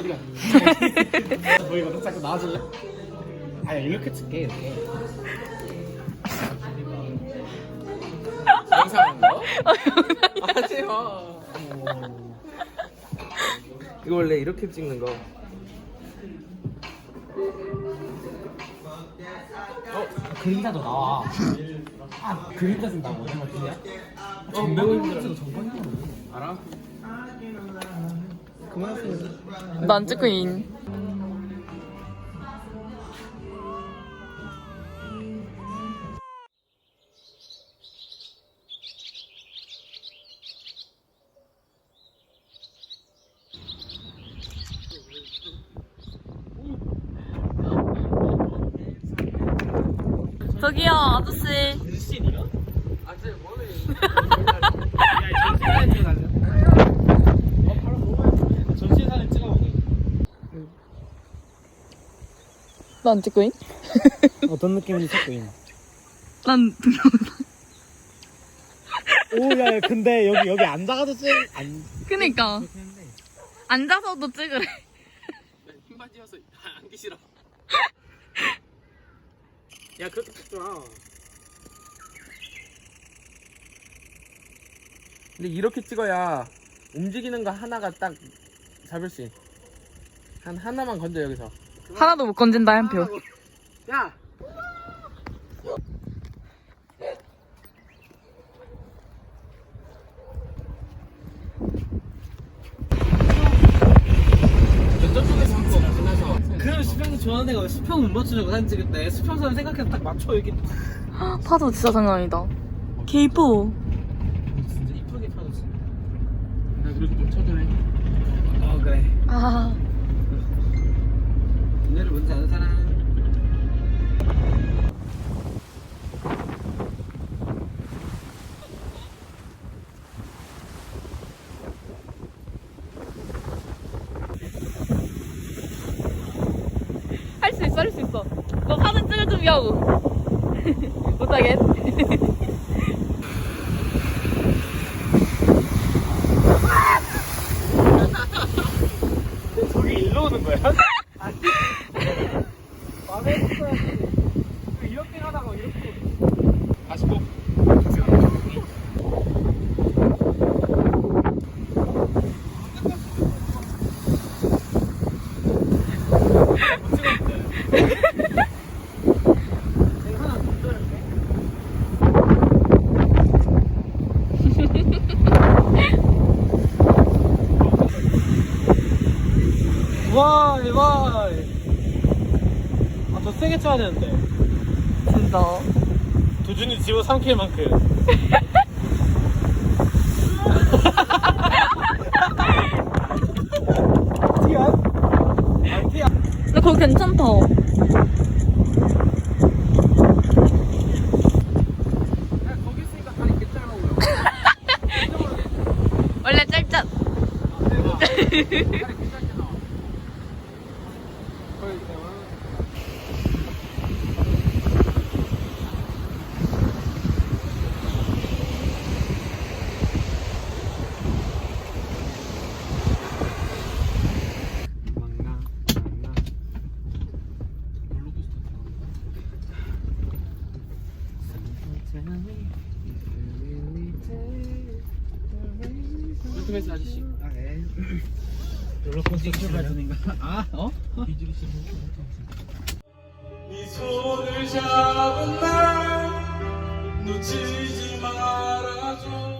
어디 갔니? 뭐 이거 자꾸 나와줄래? 아 이렇게 찍게 이렇게. 영상인 거? 하지 마. 이거 원래 이렇게 찍는 거. 어 그림자도 나와. 아 그림자 쓴다고 거 그냥? 전배우 힘들어. 알아? 그만하세요. 난 찍고 인. 저기요 아저씨. 어 찍어보게. 난 찍고 인? 어떤 느낌인지 찾고 있나? 난 오야 근데 여기 여기 앉아가지고 찍 안. 그니까 앉아서도 찍으래 힘 빠지어서 안기 싫어. 야 그렇게 찍잖아. 근데 이렇게 찍어야 움직이는 거 하나가 딱 잡을 수 있. 한 하나만 건져 여기서. 하나도 못 건진다 한 표 야. 저쪽에서 한번 지나서 그럼 수평 좋아하는 애가 왜 수평 못 맞추려고 사진 찍을 때 수평선 생각해서 딱 맞춰 여기. 파도 진짜 장난 아니다 K4 진짜 이쁘게 파졌어. 나 그래도 좀 쳐주네. 어 그래. 아 노래를 뭔지 아는 사람. 준비하고 못하겠 저기 일로 오는 거야? 아니. 마음에 했어야지. 이렇게 하다가 이렇게. 다시 꼭. 와, 와. 아, 더 세게 쳐야 되는데. 진짜 도준이 집어 삼킬 만큼. 근데 거기 괜찮다. 원래 짧잖 다리 괜찮잖아. 거기 있잖아. 망나, 망나. 유튜브에서 아저씨. 아, 네. 롤러코스터 중인가? 아, 어? 뒤지기 싫어. 네 손을 잡은 날 놓치지 말아줘